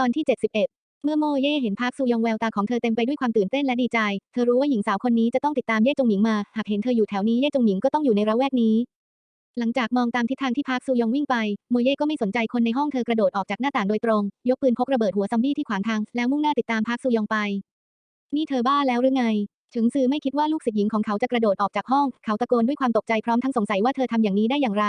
ตอนที่ 71 เมื่อโมเย่เห็นพักซูยองแววตาของเธอเต็มไปด้วยความตื่นเต้นและดีใจ เธอรู้ว่าหญิงสาวคนนี้จะต้องติดตามเย่จงหมิงมา หากเห็นเธออยู่แถวนี้เย่จงหมิงก็ต้องอยู่ในระแวกนี้ หลังจากมองตามทิศทางที่พักซูยองวิ่งไป โมเย่ก็ไม่สนใจคนในห้องเธอกระโดดออกจากหน้าต่างโดยตรง ยกปืนพกระเบิดหัวซัมบี้ที่ขวางทาง แล้วมุ่งหน้าติดตามพักซูยองไป นี่เธอบ้าแล้วหรือไง ถึงซือไม่คิดว่าลูกศิษย์หญิงของเขาจะกระโดดออกจากห้อง เขาตะโกนด้วยความตกใจพร้อมทั้งสงสัยว่าเธอทำอย่างนี้ได้อย่างไร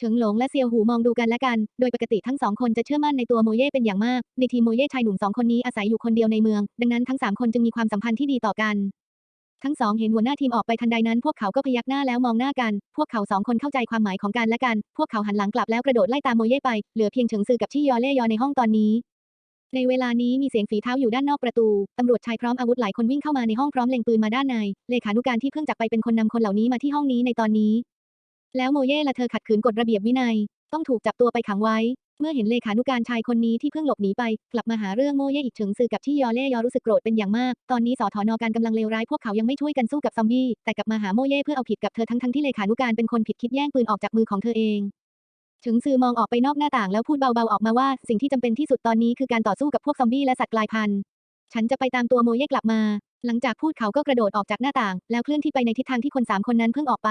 เฉิงหลงและเซียวหูมองดูกันและกัน โดยปกติทั้งสองคนจะเชื่อมั่นในตัวโมเย่เป็นอย่างมาก ในทีมโมเย่ชายหนุ่มสองคนนี้อาศัยอยู่คนเดียวในเมือง ดังนั้นทั้งสามคนจึงมีความสัมพันธ์ที่ดีต่อกัน ทั้งสองเห็นหัวหน้าทีมออกไปทันใดนั้น พวกเขาก็พยักหน้าแล้วมองหน้ากัน พวกเขาสองคนเข้าใจความหมายของกันและกัน พวกเขาหันหลังกลับแล้วกระโดดไล่ตามโมเย่ไป เหลือเพียงเฉิงซือกับชี่ยอเล่ยอในห้องตอนนี้ในเวลานี้มีเสียงฝีเท้าอยู่ด้านนอกประตู ตำรวจชายพร้อมอาวุธหลายคนวิ่งเข้ามาในห้องพร้อมเล็งปืนมาด้านใน เลขานุการที่เพิ่งจากไปเป็นคนนำคนเหล่านี้มาที่ห้องนี้ในตอนนี้ แล้วโมเย่ละเธอขัดขืนกฎระเบียบวินัย ต้องถูกจับตัวไปขังไว้ เมื่อเห็นเลขานุการชายคนนี้ที่เพิ่งหลบหนีไป กลับมาหาเรื่องโมเย่อีกถึงซื่อกับที่ยอเล่ยอรู้สึกโกรธเป็นอย่างมาก ตอนนี้สอทอนอการกำลังเลวร้ายพวกเขายังไม่ช่วยกันสู้กับซอมบี้แต่กลับมาหาโมเย่เพื่อเอาผิดกับเธอทั้งทั้งที่เลขานุการเป็นคนผิดคิดแย่งปืนออกจากมือของเธอเองถึงซือมองออกไปนอกหน้าต่างแล้วพูดเบาๆออกมาว่า สิ่งที่จำเป็นที่สุดตอนนี้คือการต่อสู้กับพวกซอมบี้และสัตว์กลายพันธุ์ฉันจะไปตามตัวโมเย่กลับมา หลังจากพูดเขาก็กระโดดออกจากหน้าต่าง แล้วเคลื่อนที่ไปในทิศทางที่คนสคนนั้นเพิ่งออกไป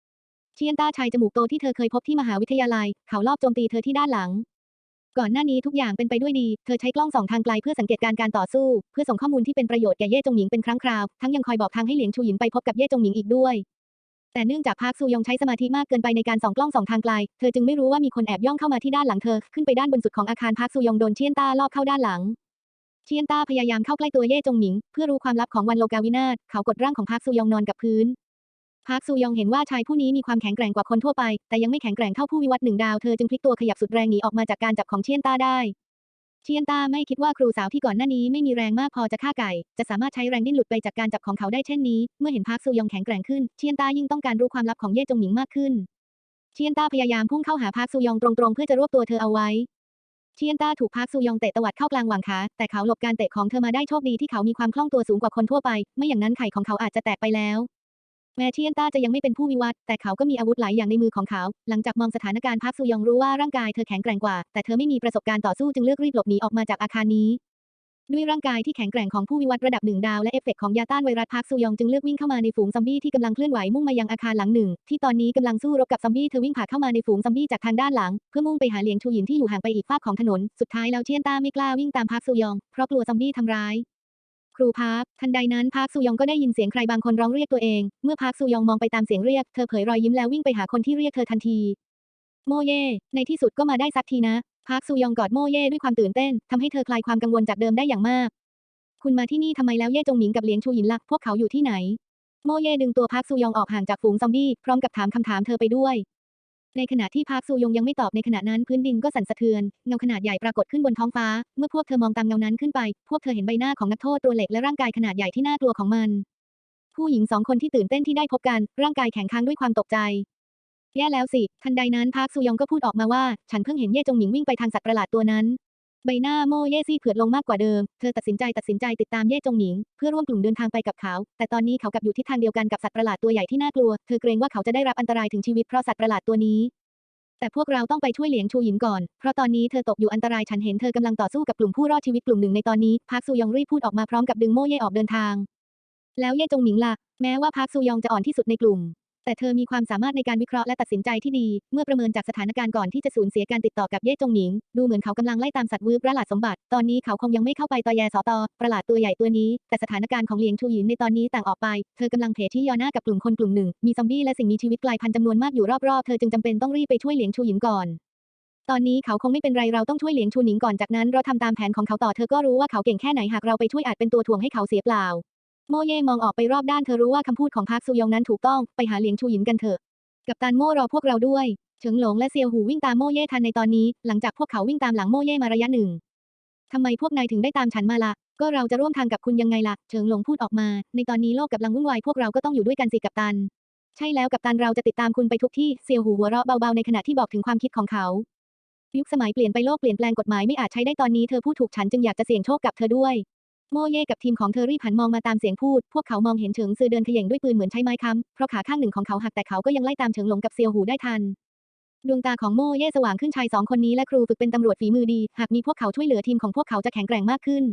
ชียนต้าชายจมูกโตที่เธอเคยพบที่มหาวิทยาลัย เขาลอบโจมตีเธอที่ด้านหลัง ก่อนหน้านี้ทุกอย่างเป็นไปด้วยดี เธอใช้กล้องสองทางไกลเพื่อสังเกตการการต่อสู้ เพื่อส่งข้อมูลที่เป็นประโยชน์แก่เย่จงหมิงเป็นครั้งคราว ทั้งยังคอยบอกทางให้เหลียงชูหยินไปพบกับเย่จงหมิงอีกด้วย แต่เนื่องจากพาร์คซูยองใช้สมาธิมากเกินไปในการส่องกล้องสองทางไกล เธอจึงไม่รู้ว่ามีคนแอบย่องเข้ามาที่ด้านหลังเธอ ขึ้นไปด้านบนสุดของอาคารพาร์คซูยองโดนเชียนต้าลอบเข้าด้านหลังเชียนต้าพยายามเข้าใกล้ตัวเย่จงหมิง เพื่อรู้ความลับของวันโลกาวินาศเขากดร่างของพาร์คซูยองนอนกับพื้น พาร์คซูยองเห็นว่าชายผู้นี้มีความแข็งแกร่งกว่าคนทั่วไป แต่ยังไม่แข็งแกร่งเท่าผู้วิวัฒน์หนึ่งดาว เธอจึงพลิกตัวขยับสุดแรงหนีออกมาจากการจับของเชียนต้าได้ เชียนต้าไม่คิดว่าครูสาวที่ก่อนหน้านี้ไม่มีแรงมากพอจะฆ่าไก่ จะสามารถใช้แรงดิ้นหลุดไปจากการจับของเขาได้เช่นนี้ เมื่อเห็นพาร์คซูยองแข็งแกร่งขึ้น เชียนต้ายิ่งต้องการรู้ความลับของเย่จงหมิงมากขึ้น เชียนต้าพยายามพุ่งเข้าหาพาร์คซูยองตรงๆ เพื่อจะรวบตัวเธอเอาไว้เชียนต้าถูกพาร์คซูยองเตะตวัดเข้ากลางหว่างขา แต่เขาหลบการเตะของเธอมาได้โชคดีที่เขามีความคล่องตัวสูงกว่าคนทั่วไป ไม่อย่างนั้นไข่ของเขาอาจจะแตกไปแล้ว แม้เชียนต้าจะยังไม่เป็นผู้วิวัฒน์แต่เขาก็มีอาวุธหลายอย่างในมือของเขา หลังจากมองสถานการณ์พาร์คซูยองรู้ว่าร่างกายเธอแข็งแกร่งกว่า แต่เธอไม่มีประสบการณ์ต่อสู้จึงเลือกรีบหลบหนีออกมาจากอาคารนี้ ด้วยร่างกายที่แข็งแกร่งของผู้วิวัฒน์ระดับหนึ่งดาวและเอฟเฟกต์ของยาต้านไวรัสพาร์คซูยองจึงเลือกวิ่งเข้ามาในฝูงซอมบี้ที่กำลังเคลื่อนไหวมุ่งมายังอาคารหลังหนึ่ง ที่ตอนนี้กำลังสู้รบกับซอมบี้เธอวิ่งผ่าเข้ามาในฝูงซอมบี้จากทางด้านหลัง เพื่อมุ่งไปหาเหลียงชูหยินที่อยู่ห่างไปอีกฝากของถนน สุดท้ายแล้วเชียนต้าไม่กล้าวิ่งตามพาร์คซูยองเพราะกลัวซอมบี้ทำร้าย รูพาร์คทันใดนั้นพาร์คซูยองก็ได้ยินเสียงใครบางคนร้องเรียกตัวเอง เมื่อพาร์คซูยองมองไปตามเสียงเรียก เธอเผยรอยยิ้มแล้ววิ่งไปหาคนที่เรียกเธอทันที โมเย่ในที่สุดก็มาได้สักทีนะพาร์คซูยองกอดโมเย่ด้วยความตื่นเต้นทำให้เธอคลายความกังวลจากเดิมได้อย่างมาก คุณมาที่นี่ทำไมแล้วเย่จงหมิงกับเหลียงชูหยินล่ะพวกเขาอยู่ที่ไหน โมเย่ดึงตัวพาร์คซูยองออกห่างจากฝูงซอมบี้พร้อมกับถามคำถามเธอไปด้วย ในขณะที่พาร์คซูยองยังไม่ตอบในขณะนั้นพื้นดินก็สั่นสะเทือน เงาขนาดใหญ่ปรากฏขึ้นบนท้องฟ้า เมื่อพวกเธอมองตามเงานั้นขึ้นไป พวกเธอเห็นใบหน้าของนักโทษตัวเหล็กและร่างกายขนาดใหญ่ที่น่ากลัวของมัน ผู้หญิงสองคนที่ตื่นเต้นที่ได้พบกัน ร่างกายแข็งค้างด้วยความตกใจ แย่แล้วสิ ทันใดนั้นพาร์คซูยองก็พูดออกมาว่า ฉันเพิ่งเห็นเย่จงหมิงวิ่งไปทางสัตว์ประหลาดตัวนั้น ใบหน้าโมเย่ซี่เผือดลงมากกว่าเดิม เธอตัดสินใจตัดสินใจติดตามเย่จงหมิง เพื่อร่วมกลุ่มเดินทางไปกับเขา แต่ตอนนี้เขากับอยู่ทิศทางเดียวกันกับสัตว์ประหลาดตัวใหญ่ที่น่ากลัว เธอเกรงว่าเขาจะได้รับอันตรายถึงชีวิตเพราะสัตว์ประหลาดตัวนี้ แต่พวกเราต้องไปช่วยเหลียงชูหยินก่อน เพราะตอนนี้เธอตกอยู่อันตรายฉันเห็นเธอกำลังต่อสู้กับกลุ่มผู้รอดชีวิตกลุ่มหนึ่งในตอนนี้ พาร์คซูยองรีบพูดออกมาพร้อมกับดึงโมเย่ออกเดินทาง แล้วเย่จงหมิงล่ะ แม้ว่าพาร์คซูยองจะอ่อนที่สุดในกลุ่ม แต่เธอมีความสามารถในการวิเคราะห์และตัดสินใจที่ดี เมื่อประเมินจากสถานการณ์ก่อนที่จะสูญเสียการติดต่อกับเย่จงหมิง ดูเหมือนเขากำลังไล่ตามสัตว์วืบประหลาดสมบัติ ตอนนี้เขาคงยังไม่เข้าไปตอแยสอตอประหลาดตัวใหญ่ตัวนี้ แต่สถานการณ์ของเหลียงชูหยินในตอนนี้ต่างออกไป เธอกำลังเพที่ยอหน้ากับกลุ่มคนกลุ่มหนึ่ง มีซอมบี้และสิ่งมีชีวิตกลายพันธุ์จำนวนมากอยู่รอบๆ เธอจึงจำเป็นต้องรีบไปช่วยเหลียงชูหยินก่อนตอนนี้เขาคงไม่เป็นไรเราต้องช่วยเหลียงชูหนิงก่อนจากนั้นเราทำตามแผนของเขาต่อเธอก็รู้ว่าเขาเก่งแค่ไหนหากเราไปช่วยอาจเป็นตัวถ่วงให้เขาเสียเปล่า โมเย่มองออกไปรอบด้านเธอรู้ว่าคำพูดของพักซูยองนั้นถูกต้องไปหาเหลียงชูหยินกันเถอะ กับตันโม่รอพวกเราด้วยเฉิงหลงและเซียวหูวิ่งตามโมเย่ทันในตอนนี้ หลังจากพวกเขาวิ่งตามหลังโมเย่มาระยะหนึ่งทำไมพวกนายถึงได้ตามฉันมาละก็เราจะร่วมทางกับคุณยังไงละ่ะเฉิงหลงพูดออกมา ในตอนนี้โลกกำลังวุ่นวายพวกเราก็ต้องอยู่ด้วยกันสิกับตัน ใช่แล้วกับตันเราจะติดตามคุณไปทุกที่เซียวหูหัวเราะเบาๆในขณะที่บอกถึงความคิดของเขา ยุคสมัยเปลี่ยนไปโลกเปลี่ยนแปลงกฎหมายไม่อาจใช้ได้ตอนนี้เธอพูดถูกฉันจึงอยากจะเสี่ยงโชคกับเธอด้วย โมเย่กับทีมของเทอรี่ผันมองมาตามเสียงพูด พวกเขามองเห็นเฉิงซือเดินเขย่งด้วยปืนเหมือนใช้ไม้ค้ำ เพราะขาข้างหนึ่งของเขาหักแต่เขาก็ยังไล่ตามเฉิงหลงกับเซียวหูได้ทัน ดวงตาของโมเย่สว่างขึ้นชายสองคนนี้และครูฝึกเป็นตำรวจฝีมือดี หากมีพวกเขาช่วยเหลือทีมของพวกเขาจะแข็งแกร่งมากขึ้น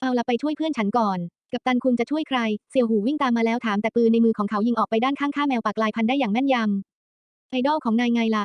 เอาละไปช่วยเพื่อนฉันก่อน กับตันคุณจะช่วยใคร เซียวหูวิ่งตามมาแล้วถามแต่ปืนในมือของเขายิงออกไปด้านข้างข้าแมวปากลายพันได้อย่างแม่นยำไอดอลของนายไงละ่ะ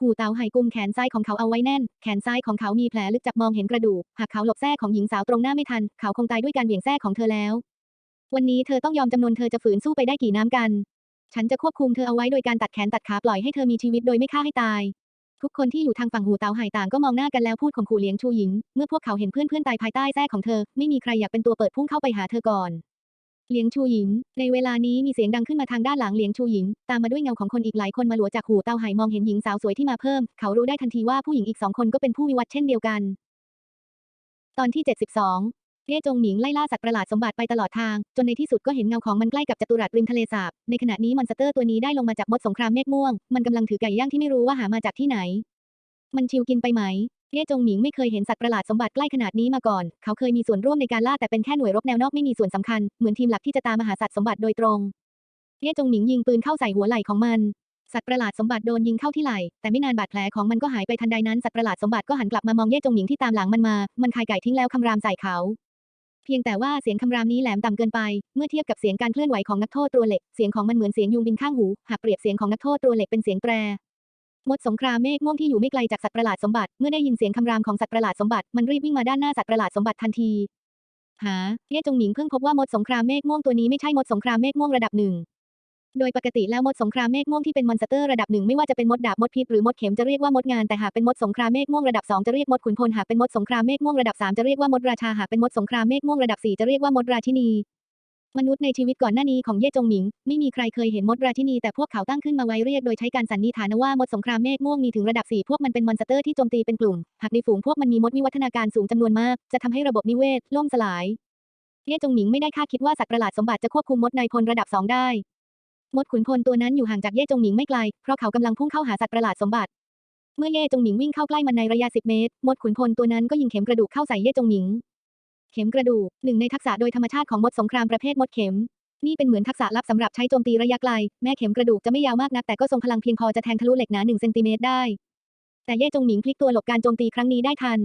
หูเต๋าไหกุมแขนซ้ายของเขาเอาไว้แน่น แขนซ้ายของเขามีแผลลึกจับมองเห็นกระดูก หากเขาหลบแส้ของหญิงสาวตรงหน้าไม่ทัน เขาคงตายด้วยการเหวี่ยงแส้ของเธอแล้ว วันนี้เธอต้องยอมจำนวนเธอจะฝืนสู้ไปได้กี่น้ำกัน ฉันจะควบคุมเธอเอาไว้โดยการตัดแขนตัดขาปล่อยให้เธอมีชีวิตโดยไม่ฆ่าให้ตาย ทุกคนที่อยู่ทางฝั่งหูเตาไห่ต่างก็มองหน้ากันแล้วพูดข่มขู่เลี้ยงชูหยินเมื่อพวกเขาเห็นเพื่อนเพื่อนตายภายใต้แส้ของเธอ ไม่มีใครอยากเป็นตัวเปิดพุ่งเข้าไปหาเธอก่อน เลี้ยงชูหยิน ในเวลานี้มีเสียงดังขึ้นมาทางด้านหลังเลี้ยงชูหยิน ตามมาด้วยเงาของคนอีกหลายคนมาหลัวจากหูเตาไห่มองเห็นหญิงสาวสวยที่มาเพิ่ม เขารู้ได้ทันทีว่าผู้หญิงอีกสองคนก็เป็นผู้วิวัฒน์เช่นเดียวกัน ตอนที่ 72เย่จงหมิงไล่ล่าสัตว์ประหลาดสมบัติไปตลอดทาง จนในที่สุดก็เห็นเงาของมันใกล้กับจัตุรัสริมทะเลสาบ ในขณะนี้มอนสเตอร์ตัวนี้ได้ลงมาจากมดสงครามเมฆม่วง มันกำลังถือไก่ย่างที่ไม่รู้ว่าหามาจากที่ไหน มันชิวกินไปไหมเย่จงหมิงไม่เคยเห็นสัตว์ประหลาดสมบัติใกล้ขนาดนี้มาก่อน เขาเคยมีส่วนร่วมในการล่าแต่เป็นแค่หน่วยรบแนวนอกไม่มีส่วนสำคัญ เหมือนทีมหลักที่จะตามมหาสัตว์สมบัติโดยตรง เย่จงหมิงยิงปืนเข้าใส่หัวไหล่ของมัน สัตว์ประหลาดสมบัติโดนยิงเข้าที่ไหล่ แต่ไม่นานบาดแผลของมันก็หายไปทันใดนั้นสัตว์ประหลาดสมบัติก็หันกลับมามองเย่จงหมิงที่ตามหลังมันมา มันคายไก่ทิ้งแล้วคำรามใส่เขา เพียงแต่ว่าเสียงคำรามนี้แหลมต่ำเกินไป เมื่อเทียบกับเสียงการเคลื่อนไหวของนักโทษตัวเหล็ก เสียงของมันเหมือนเสียงยุงบินข้างหู หากเปรียบเสียงของนักโทษตัวเหล็กเป็นเสียงแตร มดสงครามเมฆม่วงที่อยู่ไม่ไกลจากสัตว์ประหลาดสมบัติ เมื่อได้ยินเสียงคำรามของสัตว์ประหลาดสมบัติ มันรีบวิ่งมาด้านหน้าสัตว์ประหลาดสมบัติทันที หาเย่จงหมิงเพิ่งพบว่ามดสงครามเมฆม่วงตัวนี้ไม่ใช่มดสงครามเมฆม่วงระดับหนึ่ง โดยปกติแล้วมดสงครามเมฆม่วงที่เป็นมอนสเตอร์ระดับหนึ่งไม่ว่าจะเป็นมดดาบมดพิษหรือมดเข็มจะเรียกว่ามดงานแต่หากเป็นมดสงครามเมฆม่วงระดับสองจะเรียกมดขุนพลหากเป็นมดสงครามเมฆม่วงระดับสามจะเรียกว่ามดราชาหากเป็นมดสงครามเมฆม่วงระดับสี่จะเรียกว่ามดราชินี มนุษย์ในชีวิตก่อนหน้านี้ของเย่จงหมิง ไม่มีใครเคยเห็นมดราชินีแต่พวกเขาตั้งขึ้นมาไว้เรียกโดยใช้การสันนิษฐานว่ามดสงครามเมฆม่วงมีถึงระดับสี่พวกมันเป็นมอนสเตอร์ที่โจมตีเป็นกลุ่ม หากในฝูงพวกมันมีมดวิวัฒนาการสูงจำนวนมาก จะทำให้ระบบนิเวศล่มสลาย เย่จงหมิงไม่ได้คาดคิดว่าสัตว์ประหลาดสมบัติจะควบคุมมดในพลระดับสองได้ มดขุนพลตัวนั้นอยู่ห่างจากเย่จงหมิงไม่ไกล เพราะเขากำลังพุ่งเข้าหาสัตว์ประหลาดสมบัติ เมื่อเย่จงหมิงวิ่งเข้าใกล้มันในระยะ10เมตร มดขุนพลตัวนั้นก็ยิงเข็มกระดูกเข้าใส่เย่จงหมิง เข็มกระดูกหนึ่งในทักษะโดยธรรมชาติของมดสงครามประเภทมดเข็ม นี่เป็นเหมือนทักษะลับสำหรับใช้โจมตีระยะไกล แม้เข็มกระดูกจะไม่ยาวมากนักแต่ก็ทรงพลังเพียงพอจะแทงทะลุเหล็กหนา1เซนติเมตรได้ แต่เย่จงหมิงพลิกตัวหลบการโจมตีครั้งนี้ได้ทัน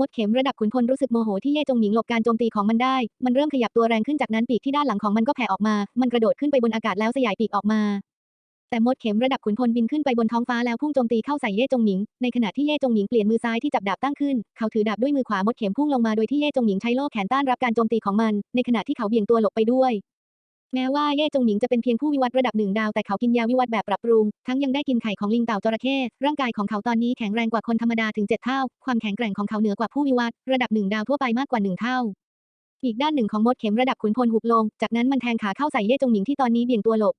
มดเข็มระดับขุนพลรู้สึกโมโหที่เย่จงหมิงหลบการโจมตีของมันได้ มันเริ่มขยับตัวแรงขึ้นจากนั้นปีกที่ด้านหลังของมันก็แผ่ออกมา มันกระโดดขึ้นไปบนอากาศแล้วสยายปีกออกมา แต่มดเข็มระดับขุนพลบินขึ้นไปบนท้องฟ้าแล้วพุ่งโจมตีเข้าใส่เย่จงหมิง ในขณะที่เย่จงหมิงเปลี่ยนมือซ้ายที่จับดาบตั้งขึ้น เขาถือดาบด้วยมือขวามดเข็มพุ่งลงมาโดยที่เย่จงหมิงใช้โล่แขนต้านรับการโจมตีของมัน ในขณะที่เขาเบี่ยงตัวหลบไปด้วย แม้ว่าเย่จงหมิงจะเป็นเพียงผู้วิวัฒน์ระดับหนึ่งดาวแต่เขากินยาวิวัฒน์แบบปรับปรุง ทั้งยังได้กินไข่ของลิงเต่าจระเข้ร่างกายของเขาตอนนี้แข็งแรงกว่าคนธรรมดาถึงเจ็ดเท่า ความแข็งแกร่งของเขาเหนือกว่าผู้วิวัฒน์ระดับหนึ่งดาวทั่วไปมากกว่าหนึ่งเท่าอีกด้านหนึ่งของมดเข็มระดับขุนพลหุบลง จากนั้นมันแทงขาเข้าใส่เย่จงหมิงที่ตอนนี้เบี่ยงตัวหลบ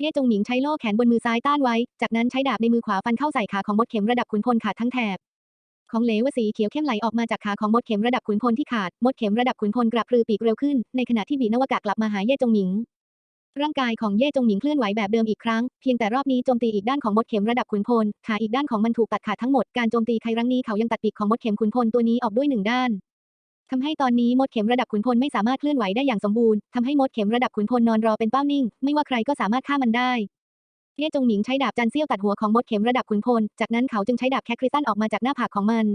เย่จงหมิงใช้โล่แขนบนมือซ้ายต้านไว้ จากนั้นใช้ดาบในมือขวาฟันเข้าใส่ขาของมดเข็มระดับขุนพลขาดทั้งแถบ ของเหลวสีเขียวเข้มไหลออกมาจากขาของมดเข็มระดับขุนพลที่ขาด มดเข็มระดับขุนพลกระพือปีกเร็วขึ้น ในขณะที่บีนวากะกลับมาหาเย่จงหมิง ร่างกายของเย่จงหมิงเคลื่อนไหวแบบเดิมอีกครั้ง เพียงแต่รอบนี้โจมตีอีกด้านของมดเข็มระดับขุนพล ขาอีกด้านของมันถูกตัดขาดทั้งหมด การโจมตีครั้งนี้เขายังตัดปีกของมดเข็มขุนพลตัวนี้ออกด้วยหนึ่งด้าน ทำให้ตอนนี้มดเข็มระดับขุนพลไม่สามารถเคลื่อนไหวได้อย่างสมบูรณ์ทำให้มดเข็มระดับขุนพลนอนรอเป็นเป้านิ่ง ไม่ว่าใครก็สามารถฆ่ามันได้เย่จงหมิงใช้ดาบจันเซี่ยวตัดหัวของมดเข็มระดับขุนพล จากนั้นเขาจึงใช้ดาบแคคริตันออกมาจากหน้าผากของมัน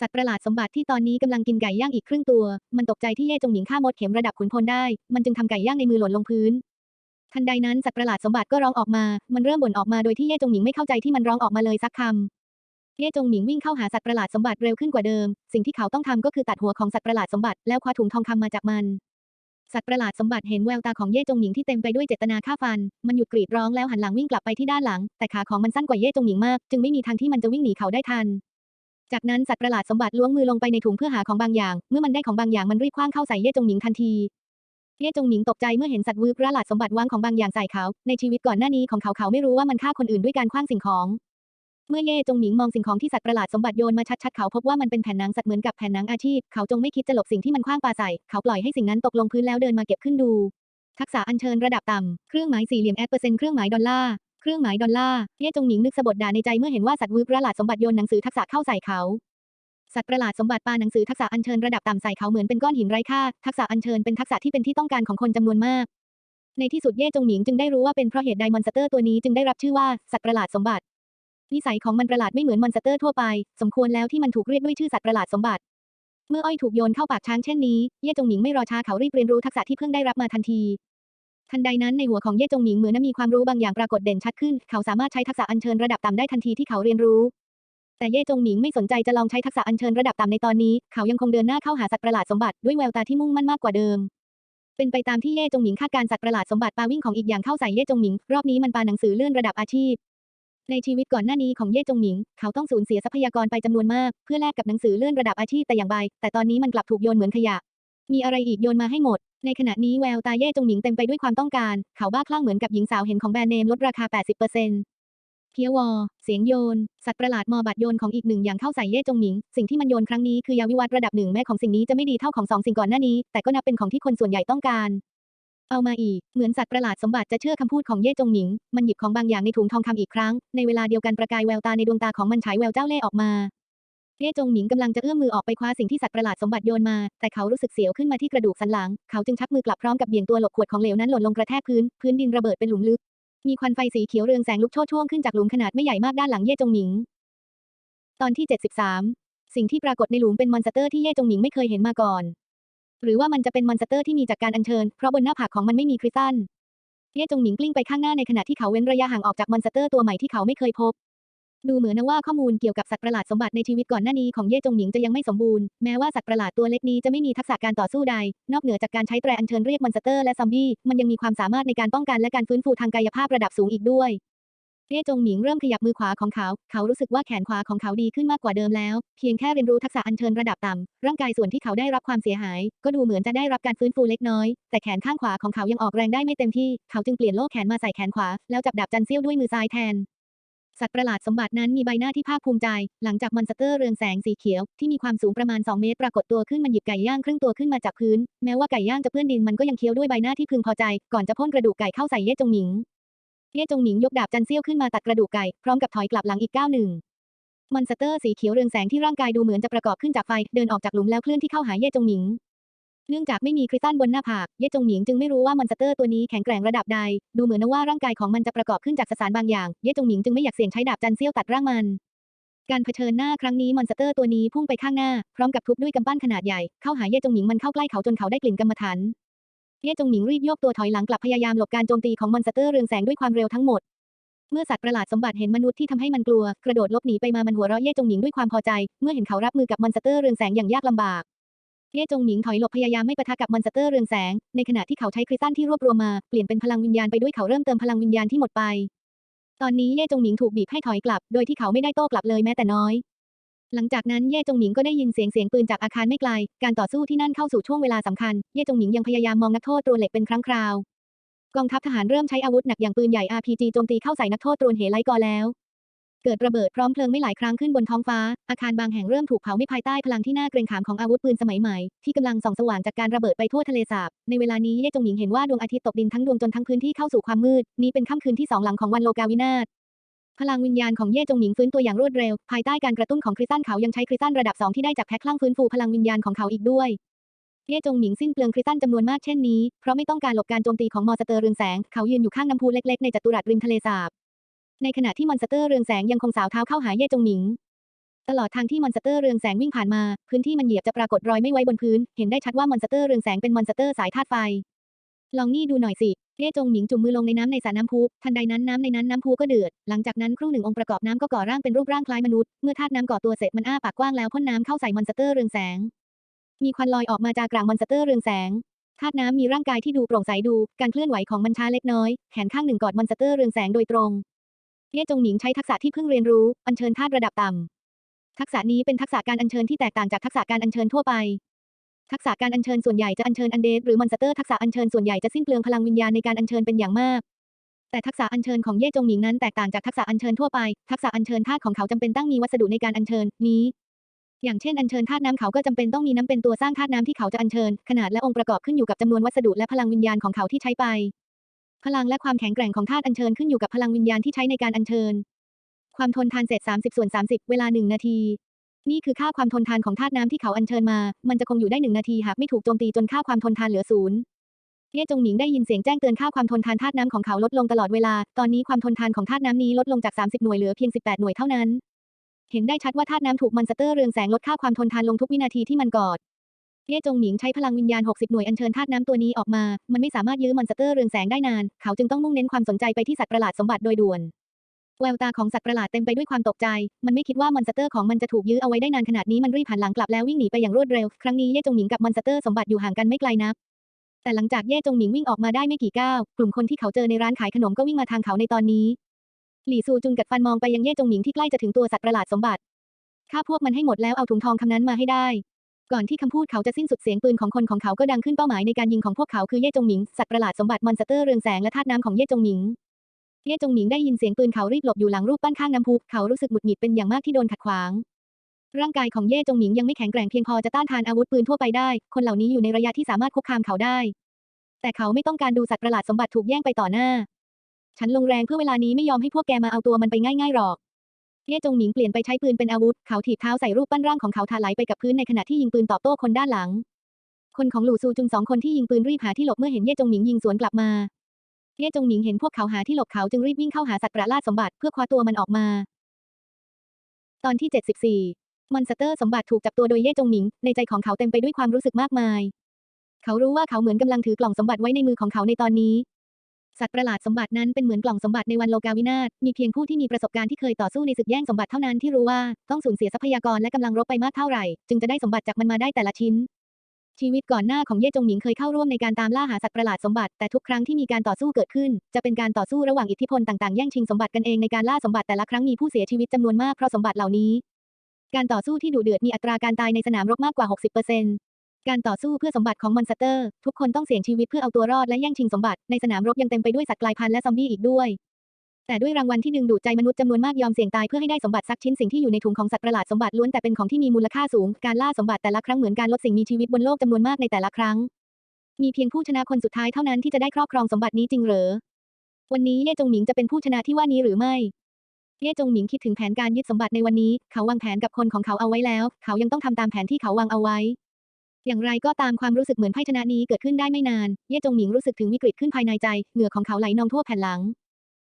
สัตว์ประหลาดสมบัติที่ตอนนี้กำลังกินไก่ย่างอีกครึ่งตัว มันตกใจที่เย่จงหมิงฆ่ามดเข็มระดับขุนพลได้ มันจึงทำไก่ย่างในมือหล่นลงพื้น ทันใดนั้นสัตว์ประหลาดสมบัติก็ร้องออกมา มันเริ่มบ่นออกมาโดยที่เย่จงหมิงไม่เข้าใจที่มันร้องออกมาเลยสักคำ เย่จงหมิงวิ่งเข้าหาสัตว์ประหลาดสมบัติเร็วขึ้นกว่าเดิม สิ่งที่เขาต้องทำก็คือตัดหัวของสัตว์ประหลาดสมบัติแล้วคว้าถุงทองคำมาจากมัน สัตว์ประหลาดสมบัติเห็นแววตาของเย่จงหมิงที่เต็มไปด้วยเจตนาฆ่าฟัน มันหยุดกรีดร้องแล้วหันหลังวิ่งกลับไปที่ด้านหลัง แต่ขาของมันสั้นกว่าเย่จงหมิงมาก จึงไม่มีทางที่มันจะวิ่งหนีเขาได้ทัน จากนั้นสัตว์ประหลาดสมบัติล้วงมือลงไปในถุงเพื่อหาของบางอย่าง เมื่อมันได้ของบางอย่างมันรีบคว้างเข้าใส่เย่จงหมิงทันทีเย่จงหมิงตกใจเมื่อเห็นสัตว์วืบประหลาดสมบัติวางของบางอย่างใส่เขา ในชีวิตก่อนหน้านี้ของเขาเขาไม่รู้ว่ามันฆ่าคนอื่นด้วยการคว้างสิ่งของ เมื่อเย่จงหมิงมองสิ่งของที่สัตว์ประหลาดสมบัติโยนมาชัดๆเขาพบว่ามันเป็นแผ่นหนังสัตว์เหมือนกับแผ่นหนังอาชีพ เขาจงไม่คิดจะหลบสิ่งที่มันคว้างปาใส่ เขาปล่อยให้สิ่งนั้นตกลงพื้นแล้วเดินมาเก็บขึ้นดู ทักษะอัญเชิญระดับต่ำเครื่องหมายสี่เหลี่ยมแอดเปอร์เซ็นต์เครื่องหมายดอลลาร์เครื่องหมายดอลลาร์เย่จงหมิงนึกสะบดด่าในใจเมื่อเห็นว่าสัตว์วืบประหลาดสมบัติโยนหนังสือทักษะเข้าใส่เขาสัตว์ประหลาดสมบัติปาหนังสือทักษะอัญเชิญระดับต่ำใส่เขาเหมือนเป็นก้อนหินไร้ค่า ทักษะอัญเชิญเป็นทักษะที่เป็นที่ต้องการของคนจำนวนมาก ในที่สุดเย่จงหมิงจึงได้รู้ว่าเป็นเพราะเหตุใดมอนสเตอร์ตัวนี้จึงได้รับชื่อว่าสัตว์ประหลาดสมบัติ นิสัยของมันประหลาดไม่เหมือนมอนสเตอร์ทั่วไป สมควรแล้วที่มันถูกเรียกด้วยชื่อสัตว์ประหลาดสมบัติ เมื่ออ้อยถูกโยนเข้าปากช้างเช่นนี้ เย่จงหมิงไม่รอช้าเขารีบเรียนรู้ทักษะที่เพิ่งได้รับมาทันที ทันใดนั้นในหัวของเย่จงหมิงเหมือนมีความรู้บางอย่างปรากฏเด่นชัดขึ้น เขาสามารถใช้ทักษะอัญเชิญระดับต่ำได้ทันทีที่เขาเรียนรู้ แต่เย่จงหมิงไม่สนใจจะลองใช้ทักษะอัญเชิญระดับต่ำในตอนนี้ เขายังคงเดินหน้าเข้าหาสัตว์ประหลาดสมบัติด้วยแววตาที่มุ่งมั่นมากกว่าเดิมเป็นไปตามที่เย่จงหมิงคาดการสัตว์ประหลาดสมบัติปาวิ่งของอีกอย่างเข้าใส่เย่จงหมิง รอบนี้มันปาหนังสือเลื่อนระดับอาชีพ ในชีวิตก่อนหน้านี้ของเย่จงหมิง เขาต้องสูญเสียทรัพยากรไปจำนวนมาก เพื่อแลกกับหนังสือเลื่อนระดับอาชีพแต่อย่างใดแต่ตอนนี้มันกลับถูกโยนเหมือนขยะ มีอะไรอีกโยนมาให้หมด ในขณะนี้แววตาเย่จงหมิงเต็มไปด้วยความต้องการ เขาบ้าคลั่งเหมือนกับหญิงสาวเห็นของแบรนด์เนมลดราคา 80%เพียววอ เสียงโยน สัตว์ประหลาดมอบัดโยนของอีกหนึ่งอย่างเข้าใส่เย่จงหมิง สิ่งที่มันโยนครั้งนี้คือยาวิวัฒน์ระดับหนึ่งแม้ของสิ่งนี้จะไม่ดีเท่าของสองสิ่งก่อนหน้านี้ แต่ก็นับเป็นของที่คนส่วนใหญ่ต้องการ เอามาอีก เหมือนสัตว์ประหลาดสมบัติจะเชื่อคำพูดของเย่จงหมิง มันหยิบของบางอย่างในถุงทองคำอีกครั้ง ในเวลาเดียวกันประกายแววตาในดวงตาของมันฉายแววเจ้าเล่ห์ออกมาเย่จงหมิงกำลังจะเอื้อมมือออกไปคว้าสิ่งที่สัตว์ประหลาดสมบัติโยนมา แต่เขารู้สึกเสียวขึ้นมาที่กระดูกสันหลัง เขาจึงชักมือกลับพร้อมกับเบี่ยงตัวหลบขวดของเหลวนั้นหล่นลงกระแทกพื้น พื้นดินระเบิดเป็นหลุมลึก มีควันไฟสีเขียวเรืองแสงลุกโชนช่วงขึ้นจากหลุมขนาดไม่ใหญ่มากด้านหลังเย่จงหมิง ตอนที่ 73 สิ่งที่ปรากฏในหลุมเป็นมอนสเตอร์ที่เย่จงหมิงไม่เคยเห็นมาก่อน หรือว่ามันจะเป็นมอนสเตอร์ที่มีจากการอัญเชิญ เพราะบนหน้าผากของมันไม่มีคริสตัลเย่จงหมิงกลิ้งไปข้างหน้าในขณะที่เขาเว้นระยะห่างออกจากมอนสเตอร์ตัวใหม่ที่เขาไม่เคยพบ ดูเหมือนนะว่าข้อมูลเกี่ยวกับสัตว์ประหลาดสมบัติในชีวิตก่อนหน้านี้ของเย่จงหมิงจะยังไม่สมบูรณ์ แม้ว่าสัตว์ประหลาดตัวเล็กนี้จะไม่มีทักษะการต่อสู้ใด นอกเหนือจากการใช้แตรอัญเชิญเรียกมอนสเตอร์และซอมบี้ มันยังมีความสามารถในการป้องกันและการฟื้นฟูทางกายภาพระดับสูงอีกด้วย เย่จงหมิงเริ่มขยับมือขวาของเขา เขารู้สึกว่าแขนขวาของเขาดีขึ้นมากกว่าเดิมแล้ว เพียงแค่เรียนรู้ทักษะอัญเชิญระดับต่ำ ร่างกายส่วนที่เขาได้รับความเสียหาย ก็ดูเหมือนจะได้รับการฟื้นฟูเล็กน้อย แต่แขนข้างขวาของเขายังออกแรงได้ไม่เต็มที่ เขาจึงเปลี่ยนโล่แขนมาใส่แขนขวา แล้วจับดาบจันเซี่ยวด้วยมือซ้ายแทนสัตว์ประหลาดสมบัตินั้นมีใบหน้าที่ภาคภูมิใจ หลังจากมอนสเตอร์เรืองแสงสีเขียวที่มีความสูงประมาณ 2 เมตร ปรากฏตัวขึ้นมันหยิบไก่ย่างครึ่งตัวขึ้นมาจากพื้น แม้ว่าไก่ย่างจะเปื้อนดินมันก็ยังเคี้ยวด้วยใบหน้าที่พึงพอใจ ก่อนจะพ่นกระดูกไก่เข้าใส่เย่จงหมิง เย่จงหมิงยกดาบจันเซี่ยวขึ้นมาตัดกระดูกไก่พร้อมกับถอยกลับหลังอีกก้าวหนึ่งมอนสเตอร์สีเขียวเรืองแสงที่ร่างกายดูเหมือนจะประกอบขึ้นจากไฟ เดินออกจากหลุมแล้วเคลื่อนที่เข้าหาเย่จงหมิง เนื่องจากไม่มีคริสตัลบนหน้าผาก เย่จงหมิงจึงไม่รู้ว่ามอนสเตอร์ตัวนี้แข็งแกร่งระดับใด ดูเหมือนว่าร่างกายของมันจะประกอบขึ้นจากสสารบางอย่าง เย่จงหมิงจึงไม่อยากเสี่ยงใช้ดาบจันเซี่ยวตัดร่างมัน การเผชิญหน้าครั้งนี้มอนสเตอร์ตัวนี้พุ่งไปข้างหน้า พร้อมกับทุบด้วยกำปั้นขนาดใหญ่ เข้าหาเย่จงหมิงมันเข้าใกล้เขาจนเขาได้กลิ่นกรรมฐาน เย่จงหมิงรีบโยกตัวถอยหลังกลับพยายามหลบการโจมตีของมอนสเตอร์เรืองแสงด้วยความเร็วทั้งหมด เมื่อสัตว์ประหลาดสมบัติเห็นมนุษย์ที่ทำให้มันกลัว กระโดดหลบหนีไปมามันหัวเราะเย่จงหมิงด้วยความพอใจ เมื่อเห็นเขารับมือกับมอนสเตอร์เรืองแสงอย่างยากลำบาก เย่จงหมิงถอยหลบพยายามไม่ปะทะกับมอนสเตอร์เรืองแสง ในขณะที่เขาใช้คริสตัลที่รวบรวมมาเปลี่ยนเป็นพลังวิญญาณไปด้วยเขาเริ่มเติมพลังวิญญาณที่หมดไป ตอนนี้เย่จงหมิงถูกบีบให้ถอยกลับ โดยที่เขาไม่ได้โต้กลับเลยแม้แต่น้อย หลังจากนั้นเย่จงหมิงก็ได้ยินเสียงเสียงปืนจากอาคารไม่ไกล การต่อสู้ที่นั่นเข้าสู่ช่วงเวลาสำคัญ เย่จงหมิงยังพยายามมองนักโทษตัวเหล็กเป็นครั้งคราว กองทัพทหารเริ่มใช้อาวุธหนักอย่างปืนใหญ่ RPG โจมตีเข้าใส่นักโทษตรวนเหไลกอแล้ว เกิดระเบิดพร้อมเพลิงไม่หลายครั้งขึ้นบนท้องฟ้า อาคารบางแห่งเริ่มถูกเผาไม้ภายใต้พลังที่น่าเกรงขามของอาวุธปืนสมัยใหม่ที่กำลังส่องสว่างจากการระเบิดไปทั่วทะเลสาบ ในเวลานี้เย่จงหมิงเห็นว่าดวงอาทิตย์ตกดินทั้งดวงจนทั้งพื้นที่เข้าสู่ความมืด นี้เป็นค่ำคืนที่สองหลังของวันโลกาวินาศ พลังวิญญาณของเย่จงหมิงฟื้นตัวอย่างรวดเร็ว ภายใต้การกระตุ้นของคริสตัลเขายังใช้คริสตัลระดับ 2 ที่ได้จากแพ็คคลั่งฟื้นฟูพลังวิญญาณของเขาอีกด้วย เย่จงหมิงสิ้นเปลืองคริสตัลจำนวนมากเช่นนี้ เพราะไม่ต้องการหลบการโจมตีของมอสเตอร์เรืองแสง เขายืนอยู่ข้างน้ำพุเล็กๆในจัตุรัสริมทะเลสาบ ในขณะที่มอนสเตอร์เรืองแสงยังคงสาวเท้าเข้าหาเย่จงหมิง ตลอดทางที่มอนสเตอร์เรืองแสงวิ่งผ่านมา พื้นที่มันเหยียบจะปรากฏรอยไม่ไว้บนพื้น เห็นได้ชัดว่ามอนสเตอร์เรืองแสงเป็นมอนสเตอร์สายธาตุไฟ ลองนี่ดูหน่อยสิ เย่จงหมิงจุ่มมือลงในน้ำในสระน้ำพุ ทันใดนั้นน้ำในนั้นน้ำพุก็เดือด หลังจากนั้นครู่หนึ่งองค์ประกอบน้ำก็ก่อร่างเป็นรูปร่างคล้ายมนุษย์ เมื่อธาตุน้ำก่อตัวเสร็จมันอ้าปากกว้างแล้วพ่นน้ำเข้าใส่มอนสเตอร์เรืองแสง มีควันลอยออกมาจากกลางมอนสเตอร์เรืองแสง ธาตุน้ำมีร่างกายที่ดูโปร่งใสดู การเคลื่อนไหวของมันช้าเล็กน้อย แขนข้างหนึ่งกอดมอนสเตอร์เรืองแสงโดยตรงเย่จงหมิงใช้ทักษะที่เพิ่งเรียนรู้ อัญเชิญธาตุระดับต่ำทักษะนี้เป็นทักษะการอัญเชิญที่แตกต่างจากทักษะการอัญเชิญทั่วไป ทักษะการอัญเชิญส่วนใหญ่จะอัญเชิญอันเดสหรือมอนสเตอร์ทักษะอัญเชิญส่วนใหญ่จะสิ้นเปลืองพลังวิญญาณในการอัญเชิญเป็นอย่างมาก แต่ทักษะอัญเชิญของเย่จงหมิงนั้นแตกต่างจากทักษะอัญเชิญทั่วไป ทักษะอัญเชิญธาตุของเขาจำเป็นต้องมีวัสดุในการอัญเชิญนี้อย่างเช่นอัญเชิญธาตุน้ำเขาก็จำเป็นต้องมีน้ำเป็นตัวสร้างธาตุน้ำที่เขาจะอัญเชิญ ขนาดและองค์ประกอบขึ้นอยู่กับจำนวนวัสดุและพลังวิญญาณของเขาที่ใช้ไป พลังและความแข็งแกร่งของธาตุอัญเชิญขึ้นอยู่กับพลังวิญญาณที่ใช้ในการอัญเชิญ ความทนทานเศษ30ส่วน30 เวลา 1 นาที นี่คือค่าความทนทานของธาตุน้ำที่เขาอัญเชิญมา มันจะคงอยู่ได้1นาทีหากไม่ถูกโจมตีจนค่าความทนทานเหลือศูนย์เย่จงหมิงได้ยินเสียงแจ้งเตือนค่าความทนทานธาตุน้ำของเขาลดลงตลอดเวลา ตอนนี้ความทนทานของธาตุน้ำนี้ลดลงจาก 30 หน่วยเหลือเพียง 18 หน่วยเท่านั้น เห็นได้ชัดว่าธาตุน้ำถูกมอนสเตอร์เรืองแสงลดค่าความทนทานลงทุกวินาทีที่มันกอดเย่จงหมิงใช้พลังวิญญาณ 60 หน่วยอัญเชิญธาตุน้ำตัวนี้ออกมา มันไม่สามารถยื้อมอนสเตอร์เรืองแสงได้นาน เขาจึงต้องมุ่งเน้นความสนใจไปที่สัตว์ประหลาดสมบัติโดยด่วน แววตาของสัตว์ประหลาดเต็มไปด้วยความตกใจ มันไม่คิดว่ามอนสเตอร์ของมันจะถูกยื้อเอาไว้ได้นานขนาดนี้มันรีบหันหลังกลับแล้ววิ่งหนีไปอย่างรวดเร็ว ครั้งนี้เย่จงหมิงกับมอนสเตอร์สมบัติอยู่ห่างกันไม่ไกลนัก แต่หลังจากเย่จงหมิงวิ่งออกมาได้ไม่กี่ก้าว กลุ่มคนที่เขาเจอในร้านขายขนมก็วิ่งมาทางเขาในตอนนี้ หลี่ซูจุนกัดฟันมองไปยังเย่จงหมิงที่ใกล้จะถึงตัวสัตว์ประหลาดสมบัติฆ่าพวกมันให้หมดแล้วเอาถุงทองคำนั้นมาให้ได้ ก่อนที่คำพูดเขาจะสิ้นสุดเสียงปืนของคนของเขาก็ดังขึ้นเป้าหมายในการยิงของพวกเขาคือเย่จงหมิงสัตว์ประหลาดสมบัติมอนสเตอร์เรืองแสงและธาตุน้ำของเย่จงหมิง เย่จงหมิงได้ยินเสียงปืนเขารีบหลบอยู่หลังรูปปั้นข้างน้ำพุเขารู้สึกหงุดหงิดเป็นอย่างมากที่โดนขัดขวาง ร่างกายของเย่จงหมิงยังไม่แข็งแกร่งเพียงพอจะต้านทานอาวุธปืนทั่วไปได้ คนเหล่านี้อยู่ในระยะที่สามารถคุกคามเขาได้ แต่เขาไม่ต้องการดูสัตว์ประหลาดสมบัติถูกแย่งไปต่อหน้า ฉันลงแรงเพื่อเวลานี้ไม่ยอมให้พวกแกมาเอาตัวมันไปง่ายๆหรอก เย่จงหมิงเปลี่ยนไปใช้ปืนเป็นอาวุธ เขาถีบเท้าใส่รูปปั้นร่างของเขาถลายไปกับพื้นในขณะที่ยิงปืนตอบโต้คนด้านหลัง คนของหลู่ซูจุนสองคนที่ยิงปืนรีบหาที่หลบเมื่อเห็นเย่จงหมิงยิงสวนกลับมา เย่จงหมิงเห็นพวกเขาหาที่หลบเขาจึงรีบวิ่งเข้าหาสัตว์ประหลาดสมบัติเพื่อคว้าตัวมันออกมา ตอนที่ 74 มอนสเตอร์สมบัติถูกจับตัวโดยเย่จงหมิง ในใจของเขาเต็มไปด้วยความรู้สึกมากมาย เขารู้ว่าเขาเหมือนกำลังถือกล่องสมบัติไว้ในมือของเขาในตอนนี้ สัตว์ประหลาดสมบัตินั้นเป็นเหมือนกล่องสมบัติในวันโลกาวินาศ มีเพียงผู้ที่มีประสบการณ์ที่เคยต่อสู้ในศึกแย่งสมบัติเท่านั้นที่รู้ว่าต้องสูญเสียทรัพยากรและกำลังรบไปมากเท่าไหร่ จึงจะได้สมบัติจากมันมาได้แต่ละชิ้น ชีวิตก่อนหน้าของเย่จงหมิงเคยเข้าร่วมในการตามล่าหาสัตว์ประหลาดสมบัติแต่ทุกครั้งที่มีการต่อสู้เกิดขึ้น จะเป็นการต่อสู้ระหว่างอิทธิพลต่างๆแย่งชิงสมบัติกันเองในการล่าสมบัติแต่ละครั้งมีผู้เสียชีวิตจำนวนมากเพราะสมบัติเหล่านี้ การต่อสู้ที่ดุเดือดมีอัตราการตายในสนามรบมากกว่า 60%การต่อสู้เพื่อสมบัติของมอนสเตอร์ ทุกคนต้องเสี่ยงชีวิตเพื่อเอาตัวรอดและแย่งชิงสมบัติในสนามรบยังเต็มไปด้วยสัตว์กลายพันธุ์และซอมบี้อีกด้วย แต่ด้วยรางวัลที่ดึงดูดใจมนุษย์จำนวนมากยอมเสี่ยงตายเพื่อให้ได้สมบัติสักชิ้นสิ่งที่อยู่ในถุงของสัตว์ประหลาดสมบัติล้วนแต่เป็นของที่มีมูลค่าสูง การล่าสมบัติแต่ละครั้งเหมือนการลดสิ่งมีชีวิตบนโลกจำนวนมากในแต่ละครั้ง มีเพียงผู้ชนะคนสุดท้ายเท่านั้นที่จะได้ครอบครองสมบัตินี้จริงหรอวันนี้เย่จงหมิงจะเป็นผู้ชนะที่ว่านี้หรือไม่เย่จงหมิงคิดถึงแผนการยึดสมบัติในวันนี้ เขาวางแผนกับคนของเขาเอาไว้แล้ว เขายังต้องทำตามแผนที่เขาวางเอาไว้ อย่างไรก็ตามความรู้สึกเหมือนไพ่ชนะนี้เกิดขึ้นได้ไม่นาน เย่จงหมิงรู้สึกถึงวิกฤตขึ้นภายในใจ เหงื่อของเขาไหลนองทั่วแผ่นหลัง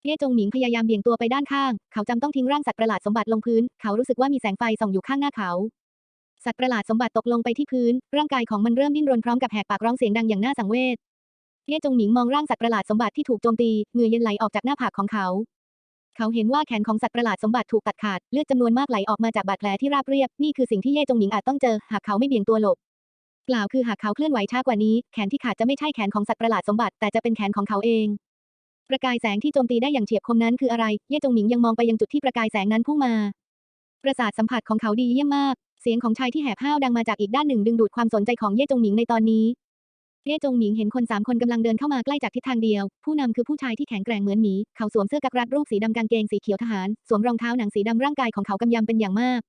เย่จงหมิงพยายามเบี่ยงตัวไปด้านข้าง เขาจำต้องทิ้งร่างสัตว์ประหลาดสมบัติลงพื้น เขารู้สึกว่ามีแสงไฟส่องอยู่ข้างหน้าเขา สัตว์ประหลาดสมบัติตกลงไปที่พื้น ร่างกายของมันเริ่มดิ้นรนพร้อมกับแหกปากร้องเสียงดังอย่างน่าสังเวช เย่จงหมิงมองร่างสัตว์ประหลาดสมบัติที่ถูกโจมตีเหงื่อเย็นไหลออกจากหน้าผากของเขา เขาเห็นว่าแขนของสัตว์ประหลาดสมบัติถูกตัดขาดเลือดจำนวนมากไหลออกมาจากบาดแผลที่ราบเรียบ นี่คือสิ่งที่เย่จงหมิงอาจต้องเจอ หากเขาไม่เบี่ยงตัวหลบกล่าวคือหากเขาเคลื่อนไหวช้ากว่านี้ แขนที่ขาดจะไม่ใช่แขนของสัตว์ประหลาดสมบัติแต่จะเป็นแขนของเขาเอง ประกายแสงที่โจมตีได้อย่างเฉียบคมนั้นคืออะไร เย่จงหมิงยังมองไปยังจุดที่ประกายแสงนั้นพุ่งมา ประสาทสัมผัสของเขาดีเยี่ยมมาก เสียงของชายที่แหบห้าวดังมาจากอีกด้านหนึ่งดึงดูดความสนใจของเย่จงหมิงในตอนนี้ เย่จงหมิงเห็นคนสามคนกำลังเดินเข้ามาใกล้จากทิศทางเดียว ผู้นำคือผู้ชายที่แข็งแกร่งเหมือนหมี เขาสวมเสื้อกักรัดรูปสีดำกางเกงสีเขียวทหาร สวมรองเท้าหนังสีดำร่างกายของเขากำยำเป็นอย่างมาก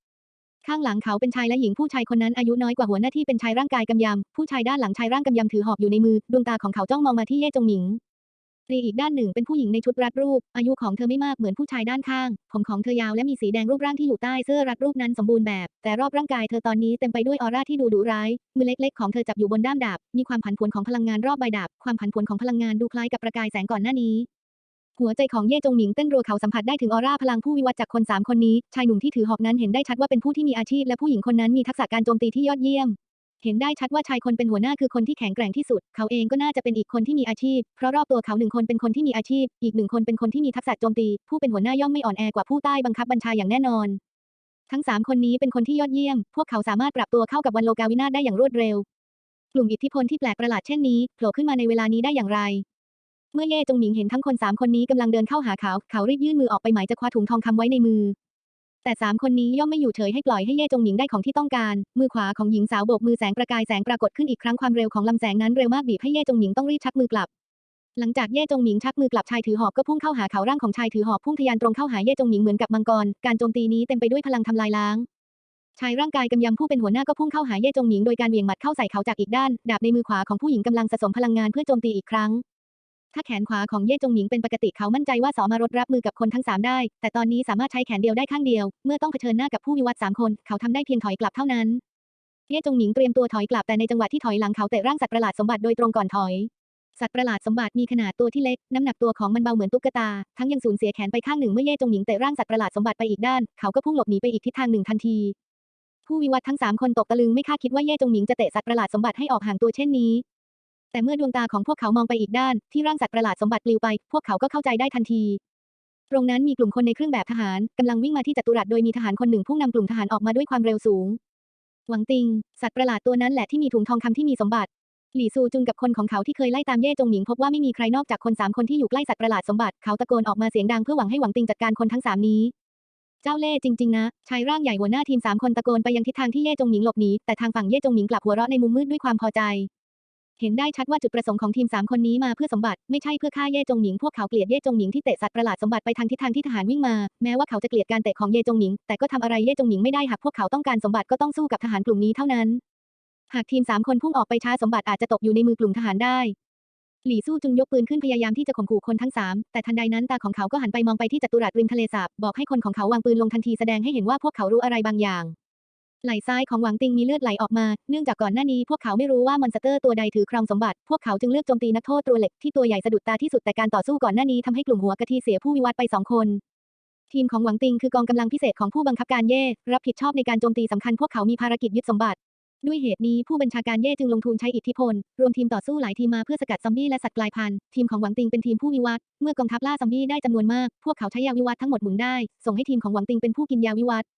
ข้างหลังเขาเป็นชายและหญิงผู้ชายคนนั้นอายุน้อยกว่าหัวหน้าที่เป็นชายร่างกายกำยำผู้ชายด้านหลังชายร่างกำยำถือหอกอยู่ในมือ ดวงตาของเขาจ้องมองมาที่เย่จงหมิง รีอีกด้านหนึ่งเป็นผู้หญิงในชุดรัดรูป อายุของเธอไม่มากเหมือนผู้ชายด้านข้าง ผมของเธอยาวและมีสีแดงรูปร่างที่อยู่ใต้เสื้อรัดรูปนั้นสมบูรณ์แบบ แต่รอบร่างกายเธอตอนนี้เต็มไปด้วยออร่าที่ดูดุร้าย มือเล็กๆของเธอจับอยู่บนด้ามดาบ มีความผันผวนของพลังงานรอบใบดาบ ความผันผวนของพลังงานดูคล้ายกับประกายแสงก่อนหน้านี้ หัวใจของเย่จงหมิงเต้นรัวเขาสัมผัสได้ถึงออร่าพลังผู้วิวัฒจากคนสามคนนี้ ชายหนุ่มที่ถือหอกนั้นเห็นได้ชัดว่าเป็นผู้ที่มีอาชีพและผู้หญิงคนนั้นมีทักษะการโจมตีที่ยอดเยี่ยม เห็นได้ชัดว่าชายคนเป็นหัวหน้าคือคนที่แข็งแกร่งที่สุด เขาเองก็น่าจะเป็นอีกคนที่มีอาชีพ เพราะรอบตัวเขาหนึ่งคนเป็นคนที่มีอาชีพ อีกหนึ่งคนเป็นคนที่มีทักษะโจมตี ผู้เป็นหัวหน้าย่อมไม่อ่อนแอกว่าผู้ใต้บังคับบัญชาอย่างแน่นอน ทั้งสามคนนี้เป็นคนที่ยอดเยี่ยม พวกเขาสามารถปรับตัวเข้ากับวันโลกาวินาศได้อย่างรวดเร็ว กลุ่มอิทธิพลที่แปลกประหลาดเช่นนี้โผล่ขึ้นมาในเวลานี้ได้อย่างไร เมื่อเย่จงหมิงเห็นทั้งคนสามคนนี้กำลังเดินเข้าหาเขา เขารีบยื่นมือออกไปหมายจะคว้าถุงทองคำไว้ในมือ แต่สามคนนี้ย่อมไม่อยู่เฉยให้ปล่อยให้เย่จงหมิงได้ของที่ต้องการ มือขวาของหญิงสาวโบกมือแสงประกายแสงปรากฏขึ้นอีกครั้งความเร็วของลำแสงนั้นเร็วมากบีบให้เย่จงหมิงต้องรีบชักมือกลับ หลังจากเย่จงหมิงชักมือกลับชายถือหอกก็พุ่งเข้าหาเขาร่างของชายถือหอกพุ่งทะยานตรงเข้าหาเย่จงหมิงเหมือนกับมังกร การโจมตีนี้เต็มไปด้วยพลังทำลายล้าง ชายร่างกายกำยำผู้เป็นหัวหน้าก็พุ่งเข้าหาเย่จงหมิงโดยการเหวี่ยงหมัดเข้าใส่เขาจากอีกด้าน ดาบในมือขวาของผู้หญิงกำลังสะสมพลังงานเพื่อโจมตีอีกครั้ง ถ้าแขนขวาของเย่จงหมิงเป็นปกติเขามั่นใจว่าสามารถรับมือกับคนทั้งสามได้ แต่ตอนนี้สามารถใช้แขนเดียวได้ข้างเดียว เมื่อต้องเผชิญหน้ากับผู้วิวัฒน์สามคน เขาทำได้เพียงถอยกลับเท่านั้น เย่จงหมิงเตรียมตัวถอยกลับแต่ในจังหวะที่ถอยหลังเขาเตะร่างสัตว์ประหลาดสมบัติโดยตรงก่อนถอย สัตว์ประหลาดสมบัติมีขนาดตัวที่เล็ก น้ำหนักตัวของมันเบาเหมือนตุ๊กตา ทั้งยังสูญเสียแขนไปข้างหนึ่งเมื่อเย่จงหมิงเตะร่างสัตว์ประหลาดสมบัติไปอีกด้าน เขาก็พุ่งหลบหนีไปอีกทิศทางหนึ่งทันทีผู้วิวัฒทั้งสามคนตกตะลึงไม่คาดคิดว่าเย่จงหมิงจะเตะสัตว์ประหลาดสมบัติให้ออกห่างตัวเช่นนี้ แต่เมื่อดวงตาของพวกเขามองไปอีกด้าน ที่ร่างสัตว์ประหลาดสมบัติปลิวไป พวกเขาก็เข้าใจได้ทันที ตรงนั้นมีกลุ่มคนในเครื่องแบบทหารกำลังวิ่งมาที่จัตุรัสโดยมีทหารคนหนึ่งพุ่งนำกลุ่มทหารออกมาด้วยความเร็วสูง หวังติง สัตว์ประหลาดตัวนั้นแหละที่มีถุงทองคำที่มีสมบัติ หลี่ซูจุนกับคนของเขาที่เคยไล่ตามเย่จงหมิงพบว่าไม่มีใครนอกจากคนสามคนที่อยู่ใกล้สัตว์ประหลาดสมบัติเขาตะโกนออกมาเสียงดังเพื่อหวังให้หวังติงจัดการคนทั้งสามนี้เจ้าเล่จริงๆ นะชายร่างใหญ่หัวหน้าทีมสามคนตะโกนไปยังทิศทางที่เย่จงหมิงหลบหนีแต่ทางฝั่งเย่จงหมิงกลับหัวเราะในมุมมืดด้วยความพอใจ เห็นได้ชัดว่าจุดประสงค์ของทีมสามคนนี้มาเพื่อสมบัติ ไม่ใช่เพื่อฆ่าเย่จงหมิง พวกเขาเกลียดเย่จงหมิงที่เตะสัตว์ประหลาดสมบัติไปทางทิศทางที่ทหารวิ่งมา แม้ว่าเขาจะเกลียดการเตะของเย่จงหมิง แต่ก็ทำอะไรเย่จงหมิงไม่ได้หากพวกเขาต้องการสมบัติก็ต้องสู้กับทหารกลุ่มนี้เท่านั้น หากทีมสามคนพุ่งออกไปช้าสมบัติอาจจะตกอยู่ในมือกลุ่มทหารได้หลี่สู้จุนยกปืนขึ้นพยายามที่จะข่มขู่คนทั้งสามแต่ทันใดนั้นตาของเขาก็หันไปมองไปที่จัตุรัสริมทะเลสาบบอกให้คนของเขาวางปืนลงทันทีแสดงให้เห็นว่าพวกเขารู้อะไรบางอย่าง ไหล่ซ้ายของหวังติงมีเลือดไหลออกมา เนื่องจากก่อนหน้านี้พวกเขาไม่รู้ว่ามอนสเตอร์ตัวใดถือครองสมบัติ พวกเขาจึงเลือกโจมตีนักโทษตัวเหล็กที่ตัวใหญ่สะดุดตาที่สุดแต่การต่อสู้ก่อนหน้านี้ทำให้กลุ่มหัวกะทิเสียผู้วิวัฒไปสองคน ทีมของหวังติงคือกองกำลังพิเศษของผู้บังคับการเย่รับผิดชอบในการโจมตีสำคัญพวกเขามีภารกิจยึดสมบัติ ด้วยเหตุนี้ผู้บัญชาการเย่จึงลงทุนใช้อิทธิพล รวมทีมต่อสู้หลายทีมมาเพื่อสกัดซอมบี้และสัตว์กลายพันธุ์ทีมของหวังติงเป็นทีมผู้วิวัฒน์เมื่อกองทัพล่าซอมบี้ได้จำนวนมาก พวกเขาใช้ยาวิวัฒน์ทั้งหมดหมุนได้ส่งให้ทีมของหวังติงเป็นผู้กินยาวิวัฒน์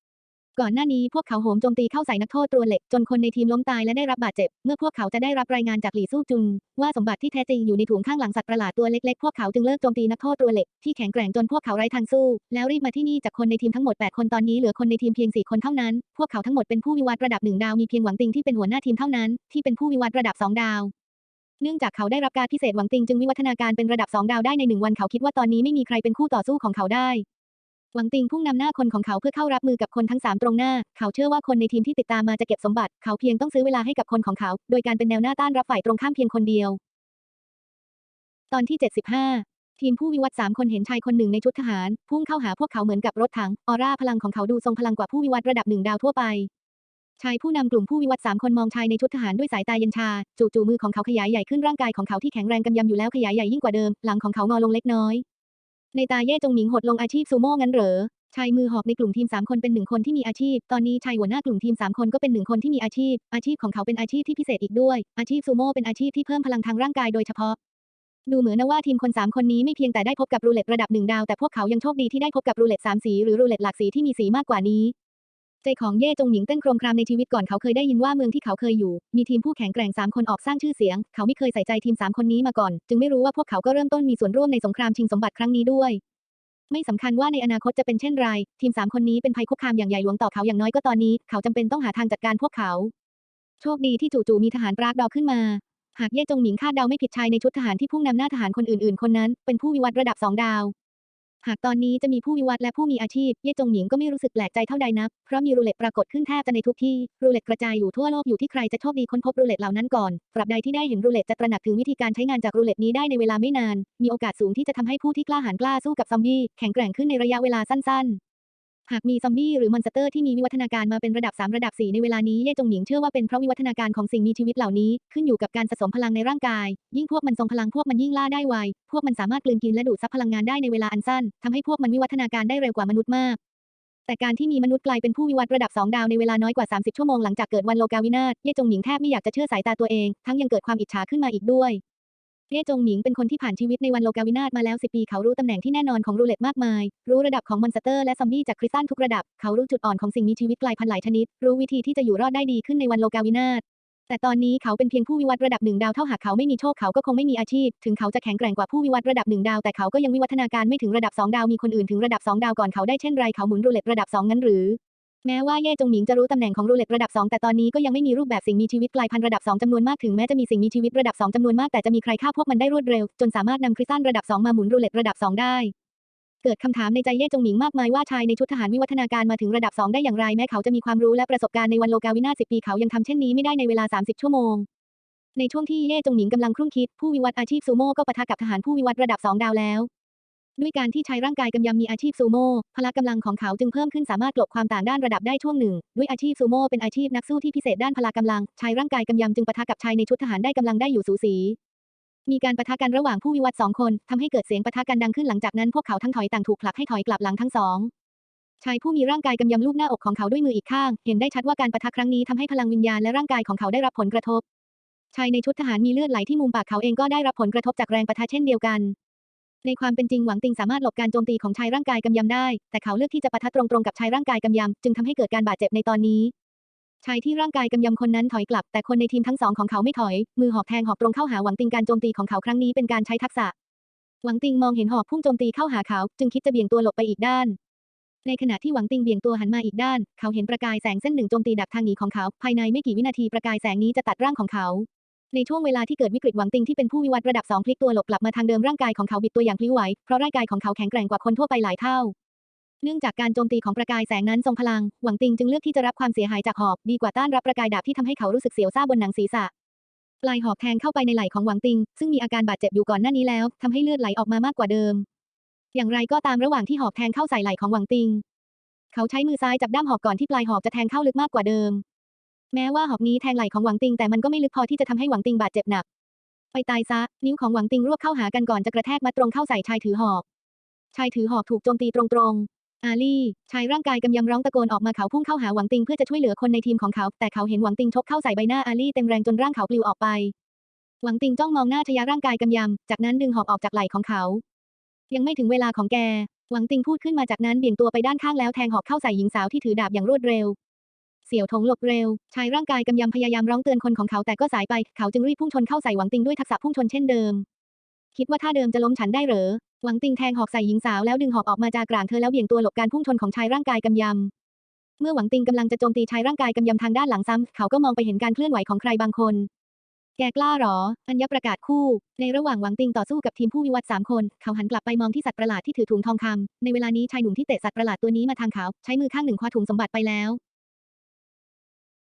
ก่อนหน้านี้พวกเขาโหมโจมตีเข้าใส่นักโทษตัวเหล็ก จนคนในทีมล้มตายและได้รับบาดเจ็บ เมื่อพวกเขาจะได้รับรายงานจากหลี่สู้จุน ว่าสมบัติที่แท้จริงอยู่ในถุงข้างหลังสัตว์ประหลาดตัวเล็กๆ พวกเขาจึงเลิกโจมตีนักโทษตัวเหล็กที่แข็งแกร่งจนพวกเขาไร้ทางสู้ แล้วรีบมาที่นี่จากคนในทีมทั้งหมด 8 คนตอนนี้เหลือคนในทีมเพียง 4 คนเท่านั้น พวกเขาทั้งหมดเป็นผู้วิวัฒน์ระดับหนึ่งดาวมีเพียงหวังติงที่เป็นหัวหน้าทีมเท่านั้นที่เป็นผู้วิวัฒน์ระดับสองดาวเนื่องจากเขาได้รับการพิเศษหวังติงจึงวิวัฒนาการเป็นระดับสองดาวได้ในหนึ่งวันเขาคิดว่าตอนนี้ไม่มีใครเป็นคู่ต่อสู้ของเขาได้ หวังติงพุ่งนำหน้าคนของเขาเพื่อเข้ารับมือกับคนทั้งสามตรงหน้า เขาเชื่อว่าคนในทีมที่ติดตามมาจะเก็บสมบัติ เขาเพียงต้องซื้อเวลาให้กับคนของเขา โดยการเป็นแนวหน้าต้านรับฝ่ายตรงข้ามเพียงคนเดียว ตอนที่ 75 ทีมผู้วิวัฒน์สามคนเห็นชายคนหนึ่งในชุดทหาร พุ่งเข้าหาพวกเขาเหมือนกับรถถัง ออร่าพลังของเขาดูทรงพลังกว่าผู้วิวัฒน์ระดับหนึ่งดาวทั่วไปชายผู้นำกลุ่มผู้วิวัฒน์สามคนมองชายในชุดทหารด้วยสายตาเย็นชา จู่ๆมือของเขาขยายใหญ่ขึ้นร่างกายของเขาที่แข็งแรงกำยำอยู่แล้วขยายใหญ่ยิ่งกว่าเดิม หลังของเขางอลงเล็กน้อย ในตาเย่จงหมิงหดลงอาชีพซูโม่งั้นเหรอชายมือหอบในกลุ่มทีม 3 คนเป็นหนึ่งคนที่มีอาชีพ ตอนนี้ชายหัวหน้ากลุ่มทีม 3 คนก็เป็นหนึ่งคนที่มีอาชีพ อาชีพของเขาเป็นอาชีพที่พิเศษอีกด้วย อาชีพซูโม่เป็นอาชีพที่เพิ่มพลังทางร่างกายโดยเฉพาะ ดูเหมือนนะว่าทีมคน 3 คนนี้ไม่เพียงแต่ได้พบกับรูเล็ตระดับหนึ่งดาวแต่พวกเขายังโชคดีที่ได้พบกับรูเล็ตสามสีหรือรูเล็ตหลากสีที่มีสีมากกว่านี้ ใจของเย่จงหมิงเต้นโครมครามในชีวิตก่อนเขาเคยได้ยินว่าเมืองที่เขาเคยอยู่ มีทีมผู้แข็งแกร่งสามคนออกสร้างชื่อเสียง เขาไม่เคยใส่ใจทีมสามคนนี้มาก่อน จึงไม่รู้ว่าพวกเขาก็เริ่มต้นมีส่วนร่วมในสงครามชิงสมบัติครั้งนี้ด้วย ไม่สำคัญว่าในอนาคตจะเป็นเช่นไร ทีมสามคนนี้เป็นภัยคุกคามอย่างใหญ่หลวงต่อเขาอย่างน้อยก็ตอนนี้ เขาจำเป็นต้องหาทางจัดการพวกเขา โชคดีที่จู่ๆมีทหารปรากดอขึ้นมาหากเย่จงหมิงคาดเดาไม่ผิดชายในชุดทหารที่พุ่งนำหน้าทหารคนอื่นๆ คนนั้น เป็นผู้วิวัฒน์ระดับสองดาว หากตอนนี้จะมีผู้วิวัฒน์และผู้มีอาชีพ เย่จงหมิงก็ไม่รู้สึกแปลกใจเท่าใดนัก เพราะมีรูเล็ตปรากฏขึ้นแทบจะในทุกที่ รูเล็ตกระจายอยู่ทั่วโลกอยู่ที่ใครจะโชคดีค้นพบรูเล็ตเหล่านั้นก่อน ตราบใดที่ได้เห็นรูเล็ตจะตระหนักถึงวิธีการใช้งานจากรูเล็ตนี้ได้ในเวลาไม่นาน มีโอกาสสูงที่จะทำให้ผู้ที่กล้าหาญกล้าสู้กับซอมบี้แข็งแกร่งขึ้นในระยะเวลาสั้นๆ หากมีซอมบี้หรือมอนสเตอร์ที่มีวิวัฒนาการมาเป็นระดับ 3 ระดับ 4 ในเวลานี้เย่จงหมิงเชื่อว่าเป็นเพราะวิวัฒนาการของสิ่งมีชีวิตเหล่านี้ ขึ้นอยู่กับการสะสมพลังในร่างกาย ยิ่งพวกมันทรงพลังพวกมันยิ่งล่าได้ไว พวกมันสามารถกลืนกินและดูดซับพลังงานได้ในเวลาอันสั้นทำให้พวกมันวิวัฒนาการได้เร็วกว่ามนุษย์มาก แต่การที่มีมนุษย์กลายเป็นผู้วิวัฒน์ระดับ 2 ดาวในเวลาน้อยกว่า 30 ชั่วโมงหลังจากเกิดวันโลกาวินาศเย่จงหมิงแทบไม่อยากจะเชื่อสายตาตัวเอง ทั้งยังเกิดความอิจฉาขึ้นมาอีกด้วย เย่จงหมิงเป็นคนที่ผ่านชีวิตในวันโลกาวินาศมาแล้ว10ปี เขารู้ตำแหน่งที่แน่นอนของรูเล็ตมากมาย รู้ระดับของมอนสเตอร์และซอมบี้จากคริสตัลทุกระดับ เขารู้จุดอ่อนของสิ่งมีชีวิตกลายพันธุ์หลายชนิด รู้วิธีที่จะอยู่รอดได้ดีขึ้นในวันโลกาวินาศแต่ตอนนี้เขาเป็นเพียงผู้วิวัฒน์ระดับหนึ่งดาวเท่าหากเขาไม่มีโชคเขาก็คงไม่มีอาชีพ ถึงเขาจะแข็งแกร่งกว่าผู้วิวัฒน์ระดับหนึ่งดาวแต่เขาก็ยังวิวัฒนาการไม่ถึงระดับสองดาวมีคนอื่นถึงระดับสองดาวก่อนเขาได้เช่นไรเขาหมุนรูเล็ตระดับสองงั้นหรือ แม้ว่าเย่จงหมิงจะรู้ตำแหน่งของรูเล็ตระดับ 2 แต่ตอนนี้ก็ยังไม่มีรูปแบบสิ่งมีชีวิตกลายพันธุ์ระดับ 2จำนวนมากถึงแม้จะมีสิ่งมีชีวิตระดับ 2จำนวนมากแต่จะมีใครฆ่าพวกมันได้รวดเร็ว จนสามารถนำคริสตัลระดับ 2 มาหมุนรูเล็ตระดับ 2 ได้ เกิดคำถามในใจเย่จงหมิงมากมายว่าชายในชุดทหารวิวัฒนาการมาถึงระดับ 2 ได้อย่างไรแม้เขาจะมีความรู้และประสบการณ์ในวันโลกาวินาศ10ปีเขายังทำเช่นนี้ไม่ได้ในเวลา 30 ชั่วโมงในช่วงที่เย่จงหมิงกำลังครุ่นคิดผู้วิวัฒน์อาชีพซูโม่ก็ปะทะกับทหารผู้วิวัฒน์ระดับ 2 ดาวแล้ว ด้วยการที่ใช้ร่างกายกำยำมีอาชีพซูโม่พละกำลังของเขาจึงเพิ่มขึ้นสามารถกลบความต่างด้านระดับได้ช่วงหนึ่ง ด้วยอาชีพซูโม่เป็นอาชีพนักสู้ที่พิเศษด้านพละกำลังใช้ร่างกายกำยำจึงปะทะกับชายในชุดทหารได้กำลังได้อยู่สูสี มีการปะทะกันระหว่างผู้วิวัฒน์สองคนทำให้เกิดเสียงปะทะกันดังขึ้นหลังจากนั้นพวกเขาทั้งถอยต่างถูกผลักให้ถอยกลับหลังทั้งสองชายผู้มีร่างกายกำยำลูบหน้าอกของเขาด้วยมืออีกข้าง เห็นได้ชัดว่าการปะทะครั้งนี้ทำให้พลังวิญญาณและร่างกายของเขาได้รับผลกระทบชายในชุดทหารมีเลือดไหลที่มุมปากเขาเองก็ได้รับผลกระทบจากแรงปะทะเช่นเดียวกัน ในความเป็นจริงหวังติงสามารถหลบการโจมตีของชายร่างกายกำยำได้ แต่เขาเลือกที่จะปะทะตรงๆกับชายร่างกายกำยำจึงทำให้เกิดการบาดเจ็บในตอนนี้ชายที่ร่างกายกำยำคนนั้นถอยกลับ แต่คนในทีมทั้งสองของเขาไม่ถอย มือหอกแทงหอกตรงเข้าหาหวังติงการโจมตีของเขาครั้งนี้เป็นการใช้ทักษะ หวังติงมองเห็นหอกพุ่งโจมตีเข้าหาเขา จึงคิดจะเบี่ยงตัวหลบไปอีกด้าน ในขณะที่หวังติงเบี่ยงตัวหันมาอีกด้าน เขาเห็นประกายแสงเส้นหนึ่งโจมตีดักทางหนีของเขา ภายในไม่กี่วินาทีประกายแสงนี้จะตัดร่างของเขา ในช่วงเวลาที่เกิดวิกฤตหวังติงที่เป็นผู้วิวัฒน์ระดับสองพลิกตัวหลบกลับมาทางเดิมร่างกายของเขาบิดตัวอย่างพลิ้วไหวเพราะร่างกายของเขาแข็งแกร่งกว่าคนทั่วไปหลายเท่า เนื่องจากการโจมตีของประกายแสงนั้นทรงพลัง หวังติงจึงเลือกที่จะรับความเสียหายจากหอกดีกว่าต้านรับประกายดาบที่ทำให้เขารู้สึกเสียวซ่าบนหนังศีรษะปลายหอกแทงเข้าไปในไหล่ของหวังติง ซึ่งมีอาการบาดเจ็บอยู่ก่อนหน้านี้แล้วทำให้เลือดไหลออกมามากกว่าเดิม อย่างไรก็ตามระหว่างที่หอกแทงเข้าใส่ไหล่ของหวังติง เขาใช้มือซ้ายจับด้ามหอกก่อนที่ปลายหอกจะแทงเข้าลึกมากกว่าเดิม แม้ว่าหอกนี้แทงไหล่ของหวังติงแต่มันก็ไม่ลึกพอที่จะทำให้หวังติงบาดเจ็บหนัก ไปตายซะ นิ้วของหวังติงรวบเข้าหากันก่อนจะกระแทกมาตรงเข้าใส่ชายถือหอก ชายถือหอกถูกโจมตีตรงๆ อาลี่ ชายร่างกายกำยำร้องตะโกนออกมาเขาพุ่งเข้าหาหวังติงเพื่อจะช่วยเหลือคนในทีมของเขา แต่เขาเห็นหวังติงชกเข้าใส่ใบหน้าอาลี่เต็มแรงจนร่างเขาปลิวออกไป หวังติงจ้องมองหน้าชายร่างกายกำยำ จากนั้นดึงหอกออกจากไหล่ของเขา ยังไม่ถึงเวลาของแก หวังติงพูดขึ้นมาจากนั้นเบี่ยงตัวไปด้านข้างแล้วแทงหอกเข้าใส่หญิงสาวที่ถือดาบอย่างรวดเร็ว สี่ยวถงหลบเร็ว ชายร่างกายกำยำพยายามร้องเตือนคนของเขาแต่ก็สายไป เขาจึงรีบพุ่งชนเข้าใส่หวังติงด้วยทักษะพุ่งชนเช่นเดิม คิดว่าท่าเดิมจะล้มฉันได้เหรอ หวังติงแทงหอกใส่หญิงสาวแล้วดึงหอกออกมาจากกลางเธอแล้วเบี่ยงตัวหลบการพุ่งชนของชายร่างกายกำยำ เมื่อหวังติงกำลังจะโจมตีชายร่างกายกำยำทางด้านหลังซ้ำ เขาก็มองไปเห็นการเคลื่อนไหวของใครบางคน แกกล้าหรอ อัญญประกาศคู่ ในระหว่างหวังติงต่อสู้กับทีมผู้วิวัฒน์สามคน เขาหันกลับไปมองที่สัตว์ประหลาดที่ถือถุงทองคำในเวลานี้ชายหนุ่มที่เตะสัตว์ประหลาดตัวนี้มาทางเขา ใช้มือข้างหนึ่งคว้าถุงสมบัติไปแล้ว